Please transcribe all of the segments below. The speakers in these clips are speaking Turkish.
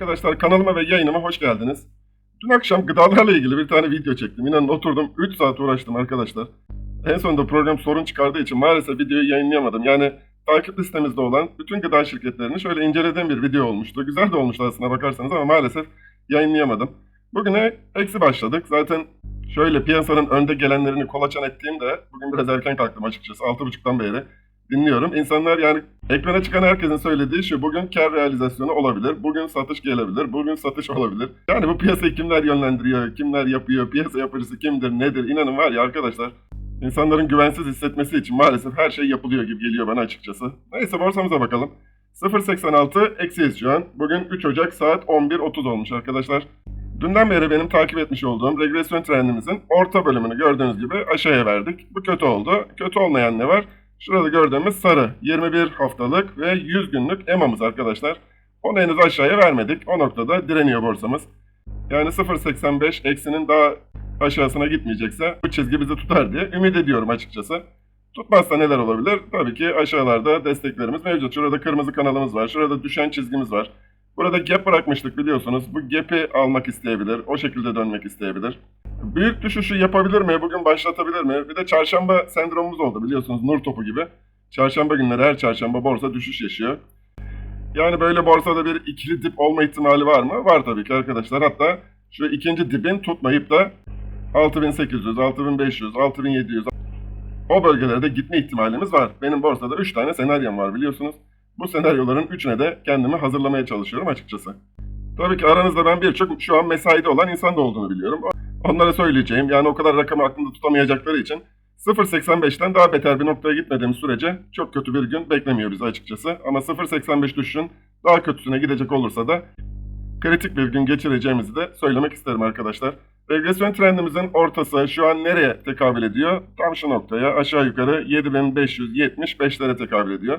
Arkadaşlar kanalıma ve yayınıma hoş geldiniz. Dün akşam gıdalarla ilgili bir tane video çektim. İnanın oturdum 3 saat uğraştım arkadaşlar. En sonunda program sorun çıkardığı için maalesef videoyu yayınlayamadım. Yani takip listemizde olan bütün gıda şirketlerini şöyle incelediğim bir video olmuştu. Güzel de olmuştu aslına bakarsanız ama maalesef yayınlayamadım. Bugüne eksi başladık. Zaten şöyle piyasanın önde gelenlerini kolaçan ettiğimde bugün biraz erken kalktım açıkçası 6.30'dan beri dinliyorum. İnsanlar yani ekrana çıkan herkesin söylediği şu bugün kar realizasyonu olabilir, bugün satış gelebilir, bugün satış olabilir. Yani bu piyasayı kimler yönlendiriyor, kimler yapıyor, piyasa yapıcısı kimdir, nedir inanın var ya arkadaşlar. İnsanların güvensiz hissetmesi için maalesef her şey yapılıyor gibi geliyor bana açıkçası. Neyse borsamıza bakalım. 0.86 eksiyiz şu an. Bugün 3 Ocak saat 11.30 olmuş arkadaşlar. Dünden beri benim takip etmiş olduğum regresyon trendimizin orta bölümünü gördüğünüz gibi aşağıya verdik. Bu kötü oldu. Kötü olmayan ne var? Şurada gördüğümüz sarı 21 haftalık ve 100 günlük EMA'mız arkadaşlar. Onu henüz aşağıya vermedik. O noktada direniyor borsamız. Yani 0.85 eksinin daha aşağısına gitmeyecekse bu çizgi bizi tutar diye ümit ediyorum açıkçası. Tutmazsa neler olabilir? Tabii ki aşağılarda desteklerimiz mevcut. Şurada kırmızı kanalımız var. Şurada düşen çizgimiz var. Burada gap bırakmıştık biliyorsunuz. Bu gap'i almak isteyebilir. O şekilde dönmek isteyebilir. Büyük düşüşü yapabilir mi? Bugün başlatabilir mi? Bir de çarşamba sendromumuz oldu biliyorsunuz. Nur topu gibi. Çarşamba günleri her çarşamba borsa düşüş yaşıyor. Yani böyle borsada bir ikili dip olma ihtimali var mı? Var tabii ki arkadaşlar. Hatta şu ikinci dipin tutmayıp da 6800, 6500, 6700 o bölgelerde gitme ihtimalimiz var. Benim borsada 3 tane senaryom var biliyorsunuz. Bu senaryoların üçüne de kendimi hazırlamaya çalışıyorum açıkçası. Tabii ki aranızda ben birçok şu an mesaide olan insan da olduğunu biliyorum. Onlara söyleyeceğim yani o kadar rakamı aklında tutamayacakları için 0.85'ten daha beter bir noktaya gitmediğimiz sürece çok kötü bir gün beklemiyor bizi açıkçası. Ama 0.85 düşüşün daha kötüsüne gidecek olursa da kritik bir gün geçireceğimizi de söylemek isterim arkadaşlar. Regresyon trendimizin ortası şu an nereye tekabül ediyor? Tam şu noktaya aşağı yukarı 7575'lere tekabül ediyor.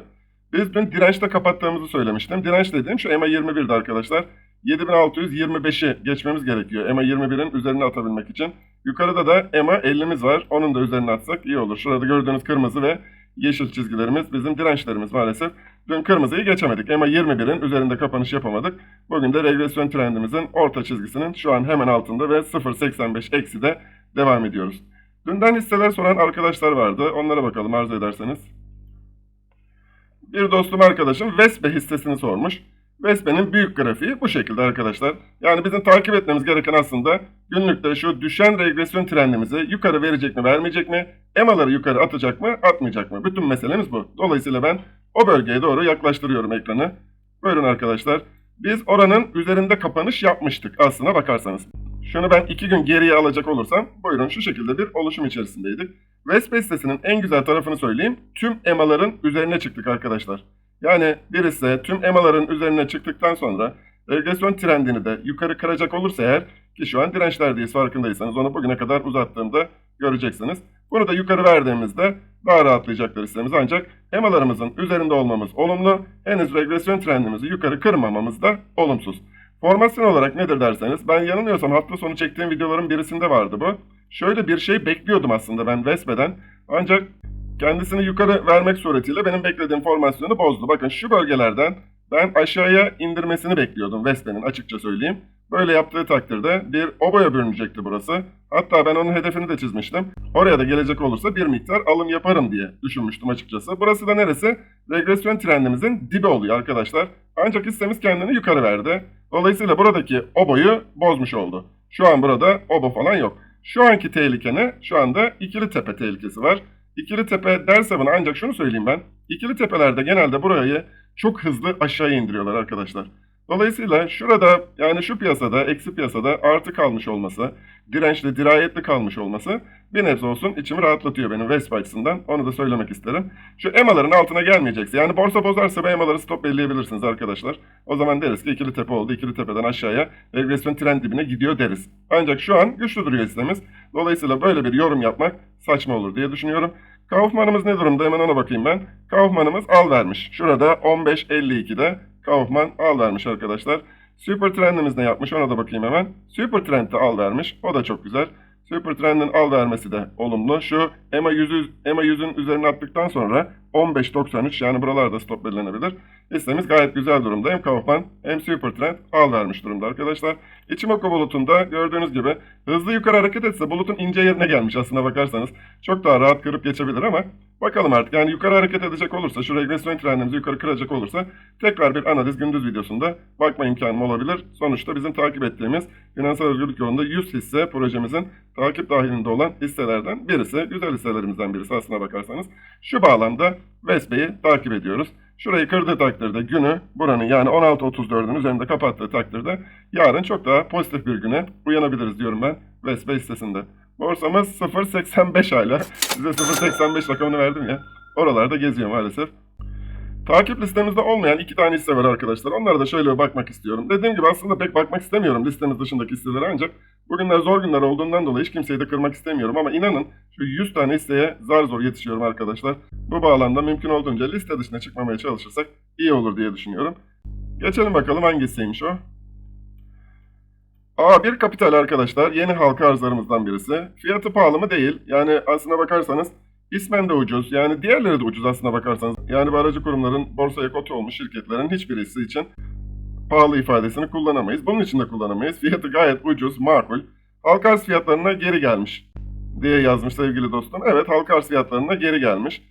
Biz dün dirençte kapattığımızı söylemiştim. Direnç dediğim şu EMA 21'di arkadaşlar. 7625'i geçmemiz gerekiyor EMA 21'in üzerine atabilmek için. Yukarıda da EMA 50'miz var. Onun da üzerine atsak iyi olur. Şurada gördüğünüz kırmızı ve yeşil çizgilerimiz bizim dirençlerimiz maalesef. Dün kırmızıyı geçemedik. EMA 21'in üzerinde kapanış yapamadık. Bugün de regresyon trendimizin orta çizgisinin şu an hemen altında ve 0.85 eksi de devam ediyoruz. Dünden hisseler soran arkadaşlar vardı. Onlara bakalım arzu ederseniz. Bir dostum arkadaşım Vespe hissesini sormuş. Vespe'nin büyük grafiği bu şekilde arkadaşlar. Yani bizim takip etmemiz gereken aslında günlükte şu düşen regresyon trendimizi yukarı verecek mi vermeyecek mi? EMA'ları yukarı atacak mı atmayacak mı? Bütün meselemiz bu. Dolayısıyla ben o bölgeye doğru yaklaştırıyorum ekranı. Buyurun arkadaşlar. Biz oranın üzerinde kapanış yapmıştık aslına bakarsanız. Şunu ben iki gün geriye alacak olursam buyurun şu şekilde bir oluşum içerisindeydik. Vespe sitesinin en güzel tarafını söyleyeyim. Tüm EMA'ların üzerine çıktık arkadaşlar. Yani birisi tüm EMA'ların üzerine çıktıktan sonra regresyon trendini de yukarı kıracak olursa eğer ki şu an dirençlerdeyiz farkındaysanız onu bugüne kadar uzattığımda göreceksiniz. Bunu da yukarı verdiğimizde daha rahatlayacaklar hissemiz ancak EMA'larımızın üzerinde olmamız olumlu, henüz regresyon trendimizi yukarı kırmamamız da olumsuz. Formasyon olarak nedir derseniz ben yanılmıyorsam hafta sonu çektiğim videoların birisinde vardı bu. Şöyle bir şey bekliyordum aslında ben Vespe'den ancak kendisini yukarı vermek suretiyle benim beklediğim formasyonu bozdu. Bakın şu bölgelerden ben aşağıya indirmesini bekliyordum Vespe'nin açıkça söyleyeyim. Böyle yaptığı takdirde bir obaya bürünecekti burası. Hatta ben onun hedefini de çizmiştim. Oraya da gelecek olursa bir miktar alım yaparım diye düşünmüştüm açıkçası. Burası da neresi? Regresyon trendimizin dibi oluyor arkadaşlar. Ancak hissemiz kendini yukarı verdi. Dolayısıyla buradaki oboyu bozmuş oldu. Şu an burada obo falan yok. Şu anki tehlike ne? Şu anda ikili tepe tehlikesi var. İkili tepe derse buna ancak şunu söyleyeyim ben. İkili tepelerde genelde burayı çok hızlı aşağıya indiriyorlar arkadaşlar. Dolayısıyla şurada yani şu piyasada, eksi piyasada artı kalmış olması, dirençli, dirayetli kalmış olması bir nebze olsun içimi rahatlatıyor benim Vespa açısından. Onu da söylemek isterim. Şu EMA'ların altına gelmeyecekse yani borsa bozarsa EMA'ları stop belirleyebilirsiniz arkadaşlar. O zaman deriz ki ikili tepe oldu, ikili tepeden aşağıya regresyon trend dibine gidiyor deriz. Ancak şu an güçlü duruyor hissemiz. Dolayısıyla böyle bir yorum yapmak saçma olur diye düşünüyorum. Kaufman'ımız ne durumda hemen ona bakayım ben. Kaufman'ımız al vermiş. Şurada 15.52'de Kaufman al vermiş arkadaşlar. Super Trend'imiz ne yapmış ona da bakayım hemen. Super Trend'de al vermiş. O da çok güzel. Super Trend'in al vermesi de olumlu. Şu EMA 100'ü EMA 100'ün üzerine attıktan sonra 15.93 yani buralarda stop belirlenebilir. Hissemiz gayet güzel durumda. Hem Kaufman hem Supertrend al vermiş durumda arkadaşlar. Ichimoku bulutunda gördüğünüz gibi hızlı yukarı hareket etse bulutun ince yerine gelmiş aslına bakarsanız. Çok daha rahat kırıp geçebilir ama bakalım artık. Yani yukarı hareket edecek olursa, şu regresyon trendimizi yukarı kıracak olursa tekrar bir analiz gündüz videosunda bakma imkanım olabilir. Sonuçta bizim takip ettiğimiz finansal özgürlük yolunda 100 hisse projemizin takip dahilinde olan hisselerden birisi. Güzel hisselerimizden birisi aslına bakarsanız. Şu bağlamda Vespe'yi takip ediyoruz. Şurayı kırdığı takdirde günü buranın yani 16.34'ün üzerinde kapattığı takdirde yarın çok daha pozitif bir güne uyanabiliriz diyorum ben Vespe hissesinde. Borsamız 0.85 hala. Size 0.85 rakamını verdim ya. Oralarda geziyor maalesef. Takip listemizde olmayan iki tane hisse var arkadaşlar. Onlara da şöyle bakmak istiyorum. Dediğim gibi aslında pek bakmak istemiyorum listemiz dışındaki hisselere ancak bugünler zor günler olduğundan dolayı hiç kimseyi de kırmak istemiyorum. Ama inanın şu 100 tane hisseye zar zor yetişiyorum arkadaşlar. Bu bağlamda mümkün olduğunca liste dışına çıkmamaya çalışırsak iyi olur diye düşünüyorum. Geçelim bakalım hangisiymiş o. A1 Kapital arkadaşlar yeni halka arzlarımızdan birisi. Fiyatı pahalı mı değil. Yani aslına bakarsanız ismen de ucuz. Yani diğerleri de ucuz aslına bakarsanız. Yani bu aracı kurumların borsaya kotu olmuş şirketlerin hiçbirisi için pahalı ifadesini kullanamayız. Bunun için de kullanamayız. Fiyatı gayet ucuz, makul. Halka arz fiyatlarına geri gelmiş diye yazmış sevgili dostum. Evet halka arz fiyatlarına geri gelmiş.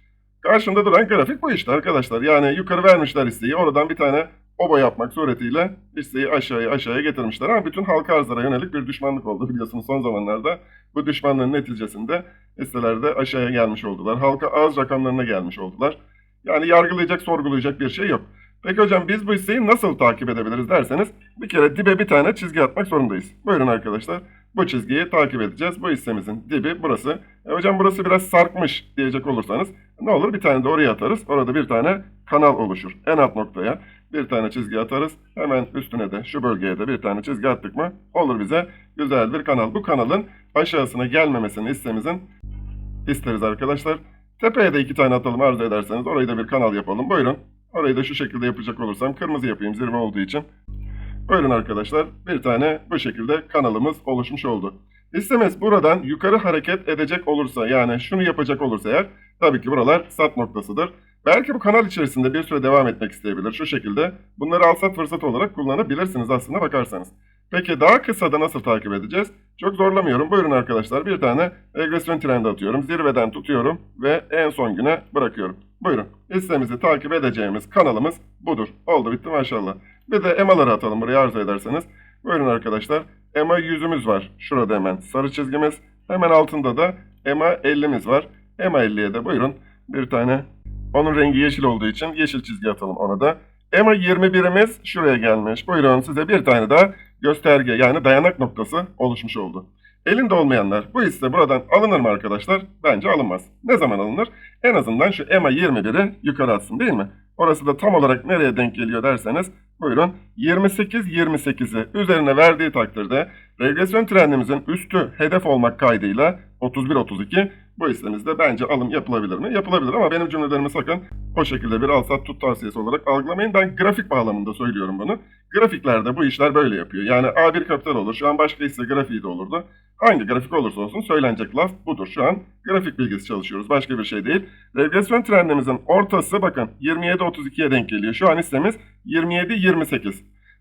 Karşımda duran grafik bu işte arkadaşlar. Yani yukarı vermişler isteği. Oradan bir tane oba yapmak suretiyle listeyi aşağıya aşağıya getirmişler. Ama bütün halka arzlara yönelik bir düşmanlık oldu biliyorsunuz son zamanlarda. Bu düşmanlığın neticesinde hisselerde aşağıya gelmiş oldular. Halka arz rakamlarına gelmiş oldular. Yani yargılayacak, sorgulayacak bir şey yok. Peki hocam biz bu hisseyi nasıl takip edebiliriz derseniz bir kere dibe bir tane çizgi atmak zorundayız. Buyurun arkadaşlar. Bu çizgiyi takip edeceğiz. Bu hissemizin dibi burası. E hocam burası biraz sarkmış diyecek olursanız ne olur bir tane de oraya atarız. Orada bir tane kanal oluşur. En alt noktaya bir tane çizgi atarız. Hemen üstüne de şu bölgeye de bir tane çizgi attık mı olur bize güzel bir kanal. Bu kanalın aşağısına gelmemesini hissemizin isteriz arkadaşlar. Tepeye de iki tane atalım arzu ederseniz orayı da bir kanal yapalım. Buyurun. Orayı da şu şekilde yapacak olursam kırmızı yapayım zirve olduğu için. Buyurun arkadaşlar bir tane bu şekilde kanalımız oluşmuş oldu. Hissemiz buradan yukarı hareket edecek olursa yani şunu yapacak olursa eğer tabii ki buralar sat noktasıdır. Belki bu kanal içerisinde bir süre devam etmek isteyebilir şu şekilde. Bunları al sat fırsatı olarak kullanabilirsiniz aslında bakarsanız. Peki daha kısa da nasıl takip edeceğiz? Çok zorlamıyorum. Buyurun arkadaşlar bir tane regresyon trendi atıyorum. Zirveden tutuyorum ve en son güne bırakıyorum. Buyurun. Hissemizi takip edeceğimiz kanalımız budur. Oldu bitti maşallah. Bir de EMA'ları atalım buraya arzu ederseniz. Buyurun arkadaşlar. EMA yüzümüz var. Şurada hemen sarı çizgimiz. Hemen altında da EMA 50'miz var. EMA 50'ye de buyurun bir tane. Onun rengi yeşil olduğu için yeşil çizgi atalım ona da. EMA 21'imiz şuraya gelmiş. Buyurun size bir tane daha gösterge yani dayanak noktası oluşmuş oldu. Elinde olmayanlar bu hisse buradan alınır mı arkadaşlar? Bence alınmaz. Ne zaman alınır? En azından şu EMA 21'i yukarı atsın değil mi? Orası da tam olarak nereye denk geliyor derseniz buyurun 28-28'i üzerine verdiği takdirde regresyon trendimizin üstü hedef olmak kaydıyla 31-32 bu hissemizde bence alım yapılabilir mi? Yapılabilir ama benim cümlelerimi sakın o şekilde bir al sat tut tavsiyesi olarak algılamayın. Ben grafik bağlamında söylüyorum bunu. Grafiklerde bu işler böyle yapıyor. Yani A1 kapital olur. Şu an başka hisse grafiği de olurdu. Hangi grafik olursa olsun söylenecek laf budur. Şu an grafik bilgisi çalışıyoruz. Başka bir şey değil. Regresyon trendimizin ortası bakın 27-32'ye denk geliyor. Şu an hissemiz 27-28.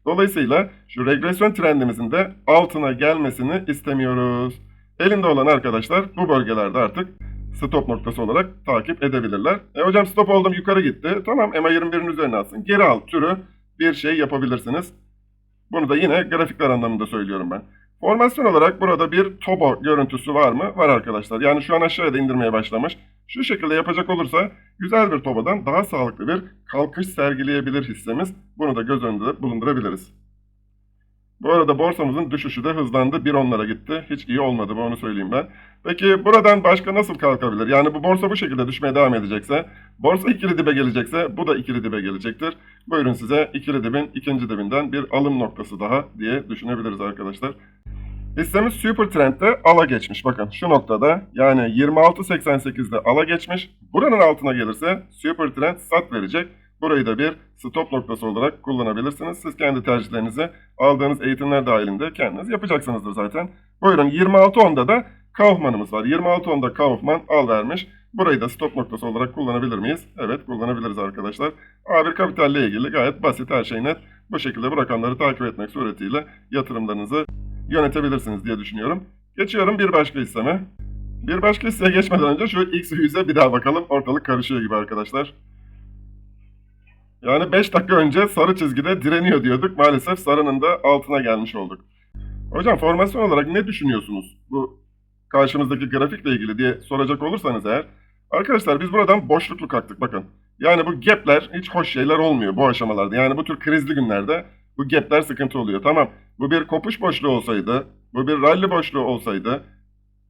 Dolayısıyla şu regresyon trendimizin de altına gelmesini istemiyoruz. Elinde olan arkadaşlar bu bölgelerde artık stop noktası olarak takip edebilirler. E hocam stop oldum yukarı gitti. Tamam EMA 21'in üzerine alsın. Geri al türü bir şey yapabilirsiniz. Bunu da yine grafikler anlamında söylüyorum ben. Formasyon olarak burada bir tobo görüntüsü var mı? Var arkadaşlar. Yani şu an aşağıya da indirmeye başlamış. Şu şekilde yapacak olursa güzel bir tobodan daha sağlıklı bir kalkış sergileyebilir hissemiz. Bunu da göz önünde bulundurabiliriz. Bu arada borsamızın düşüşü de hızlandı. Bir onlara gitti. Hiç iyi olmadı bu onu söyleyeyim ben. Peki buradan başka nasıl kalkabilir? Yani bu borsa bu şekilde düşmeye devam edecekse, borsa ikili dibe gelecekse bu da ikili dibe gelecektir. Buyurun size ikili dibin ikinci dibinden bir alım noktası daha diye düşünebiliriz arkadaşlar. Hissemiz Super Trend'de ala geçmiş. Bakın şu noktada yani 26.88'de ala geçmiş. Buranın altına gelirse Super Trend sat verecek. Burayı da bir stop noktası olarak kullanabilirsiniz. Siz kendi tercihlerinizi aldığınız eğitimler dahilinde kendiniz yapacaksınızdır zaten. Buyurun 26.10'da da Kaufman'ımız var. 26.10'da Kaufman al vermiş. Burayı da stop noktası olarak kullanabilir miyiz? Evet kullanabiliriz arkadaşlar. A1 kapitalle ilgili gayet basit her şey net. Bu şekilde bu rakamları takip etmek suretiyle yatırımlarınızı yönetebilirsiniz diye düşünüyorum. Geçiyorum bir başka hisseme. Bir başka hisseye geçmeden önce şu X yüze bir daha bakalım. Ortalık karışıyor gibi arkadaşlar. Yani 5 dakika önce sarı çizgide direniyor diyorduk. Maalesef sarının da altına gelmiş olduk. Hocam formasyon olarak ne düşünüyorsunuz bu karşımızdaki grafikle ilgili diye soracak olursanız eğer. Arkadaşlar biz buradan boşluklu kalktık bakın. Yani bu gapler hiç hoş şeyler olmuyor bu aşamalarda. Yani bu tür krizli günlerde bu gapler sıkıntı oluyor. Tamam bu bir kopuş boşluğu olsaydı, bu bir rally boşluğu olsaydı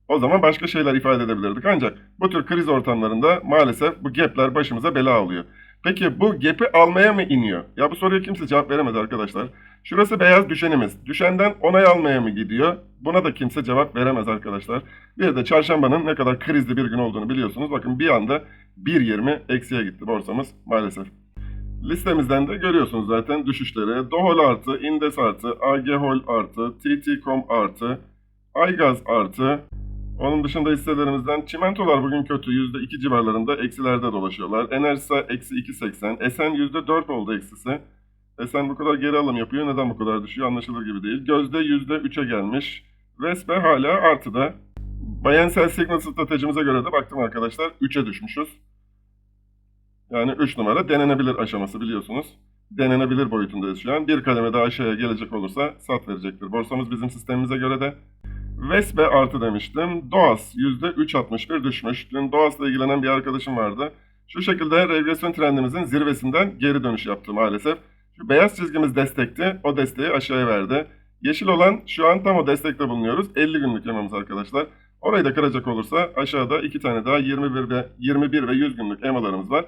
o zaman başka şeyler ifade edebilirdik. Ancak bu tür kriz ortamlarında maalesef bu gapler başımıza bela alıyor. Peki bu gap'i almaya mı iniyor? Ya bu soruya kimse cevap veremez arkadaşlar. Şurası beyaz düşenimiz. Düşenden onay almaya mı gidiyor? Buna da kimse cevap veremez arkadaşlar. Bir de çarşambanın ne kadar krizli bir gün olduğunu biliyorsunuz. Bakın bir anda 1.20 eksiye gitti borsamız maalesef. Listemizden de görüyorsunuz zaten düşüşleri. Dohol artı, Indes artı, AGHOL artı, TT.com artı, Aygaz artı. Onun dışında hisselerimizden çimentolar bugün kötü. %2 civarlarında eksilerde dolaşıyorlar. Enerjisa eksi 2.80. Esen %4 oldu eksisi. Esen bu kadar geri alım yapıyor. Neden bu kadar düşüyor anlaşılır gibi değil. Gözde %3'e gelmiş. Vespe hala artıda. Bayensel Signal stratejimize göre de baktım arkadaşlar 3'e düşmüşüz. Yani 3 numara denenebilir aşaması biliyorsunuz. Denenebilir boyutundayız şu an. Bir kademe daha aşağıya gelecek olursa sat verecektir. Borsamız bizim sistemimize göre de Vespe artı demiştim. Doğas %3.61 düşmüş. Dün Doğas'la ilgilenen bir arkadaşım vardı. Şu şekilde regresyon trendimizin zirvesinden geri dönüş yaptı maalesef. Şu beyaz çizgimiz destekti. O desteği aşağıya verdi. Yeşil olan şu an tam o destekte bulunuyoruz. 50 günlük yamamız arkadaşlar. Orayı da kıracak olursa aşağıda iki tane daha 21 ve 21 ve 100 günlük emalarımız var.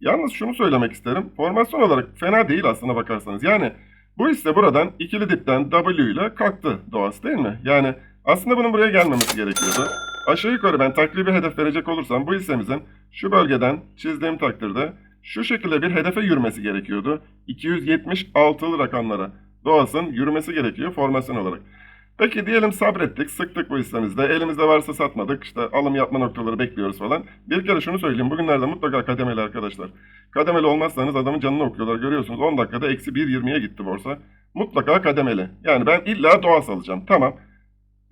Yalnız şunu söylemek isterim. Formasyon olarak fena değil aslına bakarsanız. Yani bu hisse buradan ikili dipten W ile kalktı doğası değil mi? Yani aslında bunun buraya gelmemesi gerekiyordu. Aşağı yukarı ben takribi hedef verecek olursam bu hissemizin şu bölgeden çizdiğim takdirde şu şekilde bir hedefe yürümesi gerekiyordu. 276'lı rakamlara doğasın yürümesi gerekiyor formasyon olarak. Peki diyelim sabrettik, sıktık bu hissemizde. Elimizde varsa satmadık. işte alım yapma noktaları bekliyoruz falan. Bir kere şunu söyleyeyim. Bugünlerde mutlaka kademeli arkadaşlar. Kademeli olmazsanız adamın canını okuyorlar. Görüyorsunuz 10 dakikada eksi 1.20'ye gitti borsa. Mutlaka kademeli. Yani ben illa doğas alacağım. Tamam.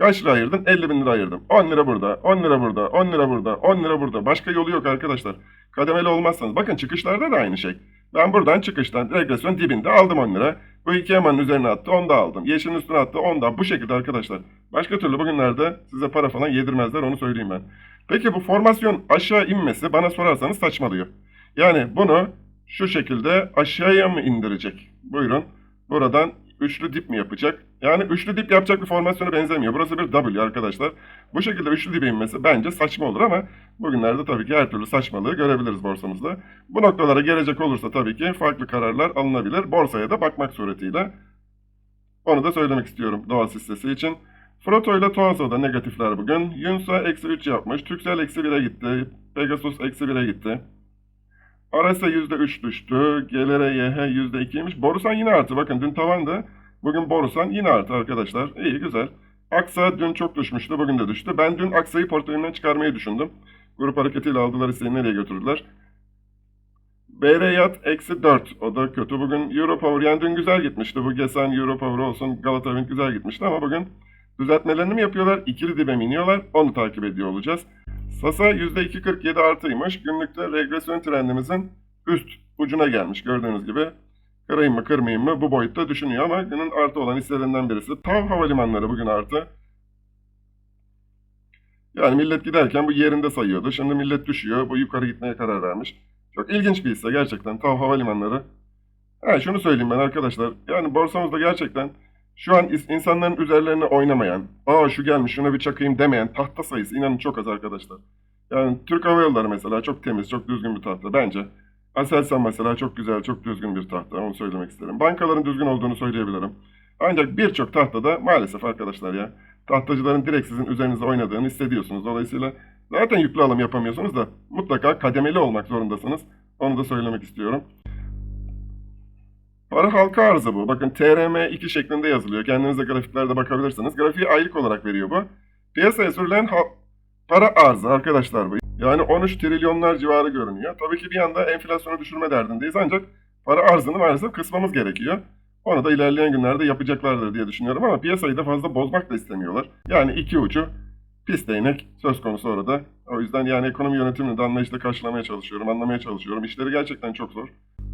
Kaç lira ayırdın? 50 bin lira ayırdım. 10 lira burada, 10 lira burada, 10 lira burada, 10 lira burada. Başka yolu yok arkadaşlar. Kademeli olmazsanız. Bakın çıkışlarda da aynı şey. Ben buradan çıkıştan regresyon dibinde aldım 10 lira. Bu iki yamanın üzerine attı 10 da aldım. Yeşilin üstüne attı 10 da. Bu şekilde arkadaşlar. Başka türlü bugünlerde size para falan yedirmezler onu söyleyeyim ben. Peki bu formasyon aşağı inmesi bana sorarsanız saçmalıyor. Yani bunu şu şekilde aşağıya mı indirecek? Buyurun. Buradan üçlü dip mi yapacak? Yani üçlü dip yapacak bir formasyona benzemiyor. Burası bir W arkadaşlar. Bu şekilde üçlü dibe inmesi bence saçma olur ama bugünlerde tabii ki her türlü saçmalığı görebiliriz borsamızda. Bu noktalara gelecek olursa tabii ki farklı kararlar alınabilir. Borsaya da bakmak suretiyle. Onu da söylemek istiyorum doğa hissesi için. Froto ile Toaso da negatifler bugün. Yunsa eksi 3 yapmış. Türksel eksi 1'e gitti. Pegasus eksi 1'e gitti. Arasa %3 düştü. GLRYH %2'ymiş. Borusan yine artı. Bakın dün tavandı. Bugün Borusan yine artı arkadaşlar. İyi güzel. Aksa dün çok düşmüştü. Bugün de düştü. Ben dün Aksa'yı portföyümden çıkarmayı düşündüm. Grup hareketiyle aldılar isteği nereye götürdüler. BR eksi 4. O da kötü. Bugün Europower yani dün güzel gitmişti. Bu Gesen Europower olsun Galata Wind güzel gitmişti ama bugün düzeltmelerini mi yapıyorlar? İkili dibe mi iniyorlar? Onu takip ediyor olacağız. Sasa %2.47 artıymış. Günlükte regresyon trendimizin üst ucuna gelmiş gördüğünüz gibi. Kırayım mı kırmayayım mı bu boyutta düşünüyor ama günün artı olan hisselerinden birisi. TAV havalimanları bugün artı. Yani millet giderken bu yerinde sayıyordu. Şimdi millet düşüyor. Bu yukarı gitmeye karar vermiş. Çok ilginç bir hisse gerçekten. TAV havalimanları. Ha, şunu söyleyeyim ben arkadaşlar. Yani borsamızda gerçekten şu an insanların üzerlerine oynamayan, aa şu gelmiş şuna bir çakayım demeyen tahta sayısı inanın çok az arkadaşlar. Yani Türk Hava Yolları mesela çok temiz, çok düzgün bir tahta bence. Aselsan mesela çok güzel, çok düzgün bir tahta. Onu söylemek isterim. Bankaların düzgün olduğunu söyleyebilirim. Ancak birçok tahtada maalesef arkadaşlar ya tahtacıların direkt sizin üzerinize oynadığını hissediyorsunuz. Dolayısıyla zaten yüklü alım yapamıyorsunuz da mutlaka kademeli olmak zorundasınız. Onu da söylemek istiyorum. Para halka arzı bu. Bakın TRM2 şeklinde yazılıyor. Kendiniz de grafiklerde bakabilirsiniz. Grafiği aylık olarak veriyor bu. Piyasaya sürülen para arzı arkadaşlar bu. Yani 13 trilyonlar civarı görünüyor. Tabii ki bir yanda enflasyonu düşürme derdindeyiz ancak para arzını maalesef kısmamız gerekiyor. Onu da ilerleyen günlerde yapacaklardır diye düşünüyorum ama piyasayı da fazla bozmak da istemiyorlar. Yani iki ucu pis değnek söz konusu orada. O yüzden yani ekonomi yönetimini de anlayışla karşılamaya çalışıyorum, anlamaya çalışıyorum. İşleri gerçekten çok zor.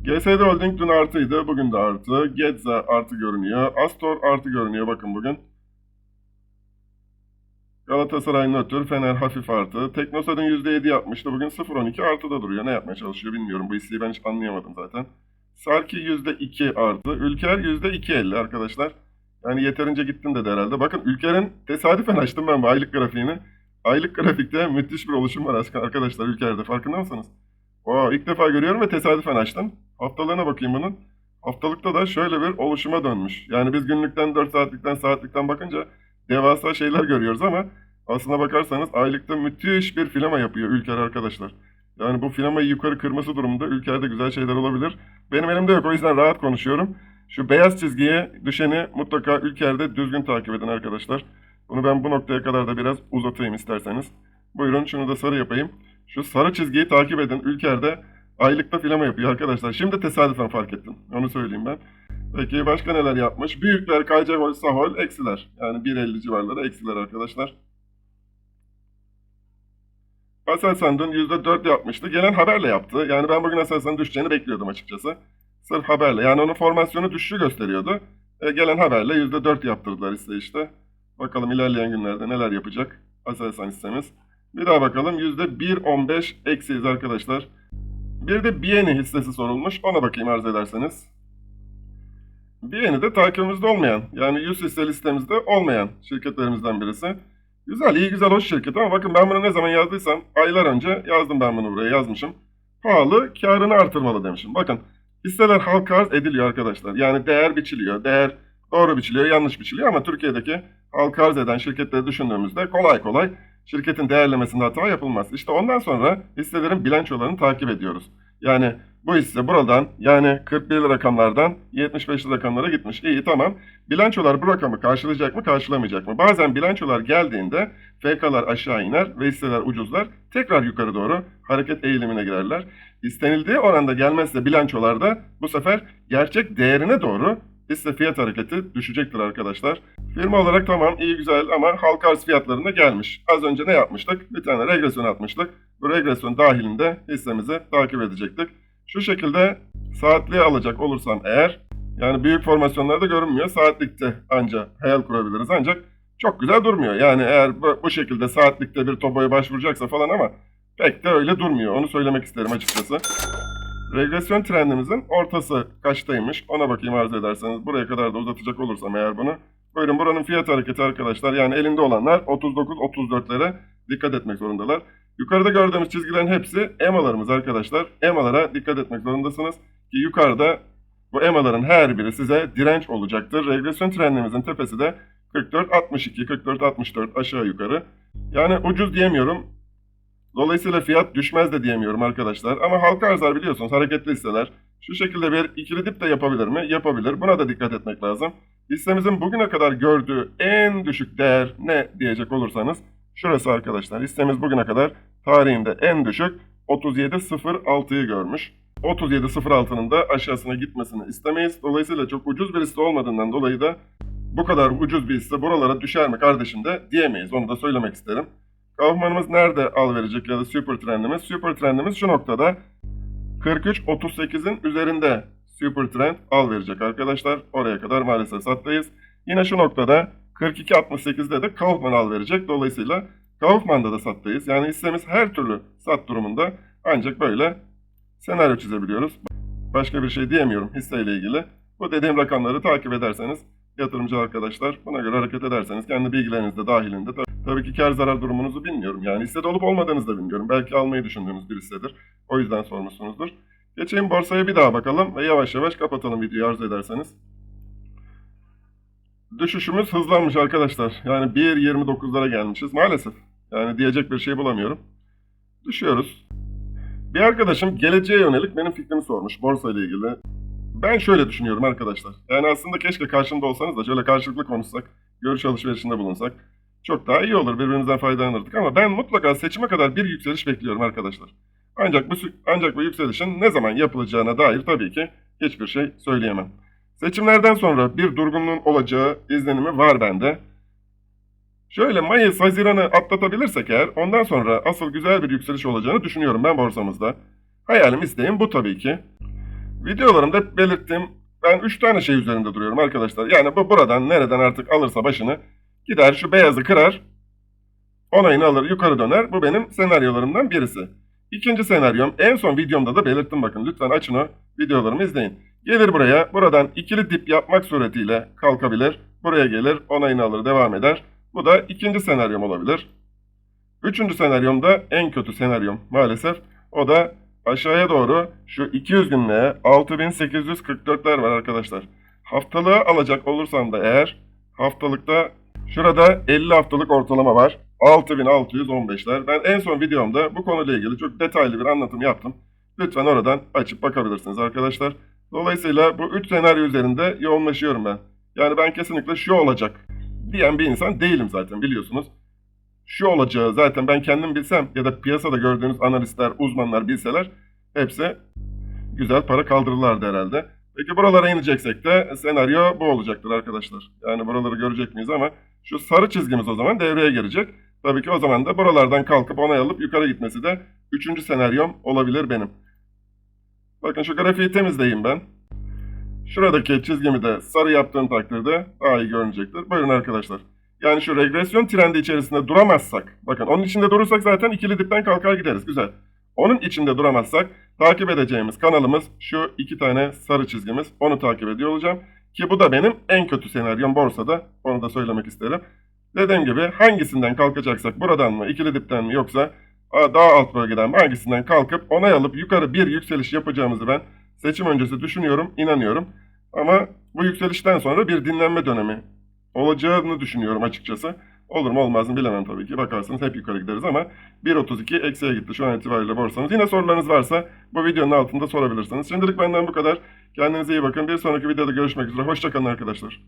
GSD Holding dün artıydı, bugün de artı. Getza artı görünüyor. Astor artı görünüyor bakın bugün. Galatasaray nötr, Fener hafif artı. Teknosa'nın %7 yapmıştı. Bugün 0.12 artıda duruyor. Ne yapmaya çalışıyor bilmiyorum. Bu isteği ben hiç anlayamadım zaten. Sarki %2 artı. Ülker %2.50 arkadaşlar. Yani yeterince gittim dedi herhalde. Bakın Ülker'in tesadüfen açtım ben bu aylık grafiğini. Aylık grafikte müthiş bir oluşum var arkadaşlar Ülker'de. Farkında mısınız? Oo, ilk defa görüyorum ve tesadüfen açtım. Haftalığına bakayım bunun. Haftalıkta da şöyle bir oluşuma dönmüş. Yani biz günlükten 4 saatlikten saatlikten bakınca devasa şeyler görüyoruz ama aslına bakarsanız aylıkta müthiş bir filama yapıyor Ülker arkadaşlar. Yani bu filamayı yukarı kırması durumunda ülkede güzel şeyler olabilir. Benim elimde yok o yüzden rahat konuşuyorum. Şu beyaz çizgiye düşeni mutlaka ülkede düzgün takip edin arkadaşlar. Bunu ben bu noktaya kadar da biraz uzatayım isterseniz. Buyurun şunu da sarı yapayım. Şu sarı çizgiyi takip edin. Ülkerde aylıkta filama yapıyor arkadaşlar. Şimdi tesadüfen fark ettim. Onu söyleyeyim ben. Peki başka neler yapmış? Büyükler, Kaycagol, Sahol, eksiler. Yani 1.50 civarları eksiler arkadaşlar. Aselsan dün %4 yapmıştı. Gelen haberle yaptı. Yani ben bugün Aselsan'ın düşeceğini bekliyordum açıkçası. Sırf haberle. Yani onun formasyonu düşüşü gösteriyordu. E, gelen haberle %4 yaptırdılar ise işte. Bakalım ilerleyen günlerde neler yapacak Aselsan hissemiz. Bir daha bakalım. %1.15 eksiyiz arkadaşlar. Bir de Bieni hissesi sorulmuş. Ona bakayım arz ederseniz. Bieni de takibimizde olmayan, yani 100 hisse listemizde olmayan şirketlerimizden birisi. Güzel, iyi güzel hoş şirket ama bakın ben bunu ne zaman yazdıysam aylar önce yazdım ben bunu buraya yazmışım. Pahalı, karını artırmalı demişim. Bakın hisseler halka arz ediliyor arkadaşlar. Yani değer biçiliyor. Değer doğru biçiliyor, yanlış biçiliyor ama Türkiye'deki halka arz eden şirketleri düşündüğümüzde kolay kolay şirketin değerlemesinde hata yapılmaz. İşte ondan sonra hisselerin bilançolarını takip ediyoruz. Yani bu hisse buradan yani 41 rakamlardan 75 rakamlara gitmiş. İyi tamam. Bilançolar bu rakamı karşılayacak mı karşılamayacak mı? Bazen bilançolar geldiğinde FK'lar aşağı iner ve hisseler ucuzlar. Tekrar yukarı doğru hareket eğilimine girerler. İstenildiği oranda gelmezse bilançolarda bu sefer gerçek değerine doğru hisse fiyat hareketi düşecektir arkadaşlar. Firma olarak tamam iyi güzel ama halka arz fiyatlarına gelmiş. Az önce ne yapmıştık? Bir tane regresyon atmıştık. Bu regresyon dahilinde hissemizi takip edecektik. Şu şekilde saatliğe alacak olursam eğer yani büyük formasyonlarda görünmüyor. Saatlikte anca hayal kurabiliriz ancak çok güzel durmuyor. Yani eğer bu, bu şekilde saatlikte bir toboya başvuracaksa falan ama pek de öyle durmuyor. Onu söylemek isterim açıkçası. Regresyon trendimizin ortası kaçtaymış? Ona bakayım arz ederseniz. Buraya kadar da uzatacak olursam eğer bunu. Buyurun buranın fiyat hareketi arkadaşlar. Yani elinde olanlar 39-34'lere dikkat etmek zorundalar. Yukarıda gördüğümüz çizgilerin hepsi EMA'larımız arkadaşlar. EMA'lara dikkat etmek zorundasınız. Ki yukarıda bu EMA'ların her biri size direnç olacaktır. Regresyon trendimizin tepesi de 44-62, 44-64 aşağı yukarı. Yani ucuz diyemiyorum. Dolayısıyla fiyat düşmez de diyemiyorum arkadaşlar. Ama halka arzlar biliyorsunuz hareketli hisseler. Şu şekilde bir ikili dip de yapabilir mi? Yapabilir. Buna da dikkat etmek lazım. Hissemizin bugüne kadar gördüğü en düşük değer ne diyecek olursanız şurası arkadaşlar. Hissemiz bugüne kadar tarihinde en düşük 37.06'yı görmüş. 37.06'nın da aşağısına gitmesini istemeyiz. Dolayısıyla çok ucuz bir hisse olmadığından dolayı da bu kadar ucuz bir hisse buralara düşer mi kardeşim de diyemeyiz. Onu da söylemek isterim. Kaufman'ımız nerede al verecek ya da super trendimiz? Super trendimiz şu noktada 43.38'in üzerinde super trend al verecek arkadaşlar. Oraya kadar maalesef sattayız. Yine şu noktada 42.68'de de Kaufman al verecek. Dolayısıyla Kaufman'da da sattayız. Yani hissemiz her türlü sat durumunda ancak böyle senaryo çizebiliyoruz. Başka bir şey diyemiyorum hisseyle ilgili. Bu dediğim rakamları takip ederseniz yatırımcı arkadaşlar buna göre hareket ederseniz kendi bilgileriniz de dahilinde tabii ki kar zarar durumunuzu bilmiyorum. Yani hissede olup olmadığınızı da bilmiyorum. Belki almayı düşündüğünüz bir hissedir. O yüzden sormuşsunuzdur. Geçeyim borsaya bir daha bakalım ve yavaş yavaş kapatalım videoyu arzu ederseniz. Düşüşümüz hızlanmış arkadaşlar. Yani 1.29'lara gelmişiz maalesef. Yani diyecek bir şey bulamıyorum. Düşüyoruz. Bir arkadaşım geleceğe yönelik benim fikrimi sormuş borsa ile ilgili. Ben şöyle düşünüyorum arkadaşlar. Yani aslında keşke karşımda olsanız da şöyle karşılıklı konuşsak, görüş alışverişinde bulunsak. Çok daha iyi olur. Birbirimizden faydalanırdık ama ben mutlaka seçime kadar bir yükseliş bekliyorum arkadaşlar. Ancak bu ancak bu yükselişin ne zaman yapılacağına dair tabii ki hiçbir şey söyleyemem. Seçimlerden sonra bir durgunluğun olacağı izlenimi var bende. Şöyle Mayıs, Haziran'ı atlatabilirsek eğer ondan sonra asıl güzel bir yükseliş olacağını düşünüyorum ben borsamızda. Hayalim isteğim bu tabii ki. Videolarımda belirttiğim ben 3 tane şey üzerinde duruyorum arkadaşlar. Yani bu buradan nereden artık alırsa başını gider şu beyazı kırar onayını alır yukarı döner. Bu benim senaryolarımdan birisi. İkinci senaryom en son videomda da belirttim bakın lütfen açın o videolarımı izleyin. Gelir buraya buradan ikili dip yapmak suretiyle kalkabilir. Buraya gelir onayını alır devam eder. Bu da ikinci senaryom olabilir. Üçüncü senaryom da en kötü senaryom maalesef. O da aşağıya doğru şu 200 günlüğe 6844'ler var arkadaşlar. Haftalığı alacak olursam da eğer haftalıkta şurada 50 haftalık ortalama var. 6615'ler. Ben en son videomda bu konuyla ilgili çok detaylı bir anlatım yaptım. Lütfen oradan açıp bakabilirsiniz arkadaşlar. Dolayısıyla bu 3 senaryo üzerinde yoğunlaşıyorum ben. Yani ben kesinlikle şu olacak diyen bir insan değilim zaten biliyorsunuz. Şu olacağı zaten ben kendim bilsem ya da piyasada gördüğünüz analistler, uzmanlar bilseler hepsi güzel para kaldırırlardı herhalde. Peki buralara ineceksek de senaryo bu olacaktır arkadaşlar. Yani buraları görecek miyiz ama şu sarı çizgimiz o zaman devreye girecek. Tabii ki o zaman da buralardan kalkıp onay alıp yukarı gitmesi de üçüncü senaryom olabilir benim. Bakın şu grafiği temizleyeyim ben. Şuradaki çizgimi de sarı yaptığım takdirde daha iyi görünecektir. Buyurun arkadaşlar. Yani şu regresyon trendi içerisinde duramazsak, bakın onun içinde durursak zaten ikili dipten kalkar gideriz. Güzel. Onun içinde duramazsak takip edeceğimiz kanalımız şu iki tane sarı çizgimiz. Onu takip ediyor olacağım. Ki bu da benim en kötü senaryom borsada. Onu da söylemek isterim. Dediğim gibi hangisinden kalkacaksak buradan mı, ikili dipten mi yoksa daha alt bölgeden mi hangisinden kalkıp onay alıp yukarı bir yükseliş yapacağımızı ben seçim öncesi düşünüyorum, inanıyorum. Ama bu yükselişten sonra bir dinlenme dönemi olacağını düşünüyorum açıkçası. Olur mu olmaz mı bilemem tabii ki. Bakarsanız hep yukarı gideriz ama 1.32 eksiye gitti şu an itibariyle borsamız. Yine sorularınız varsa bu videonun altında sorabilirsiniz. Şimdilik benden bu kadar. Kendinize iyi bakın. Bir sonraki videoda görüşmek üzere. Hoşçakalın arkadaşlar.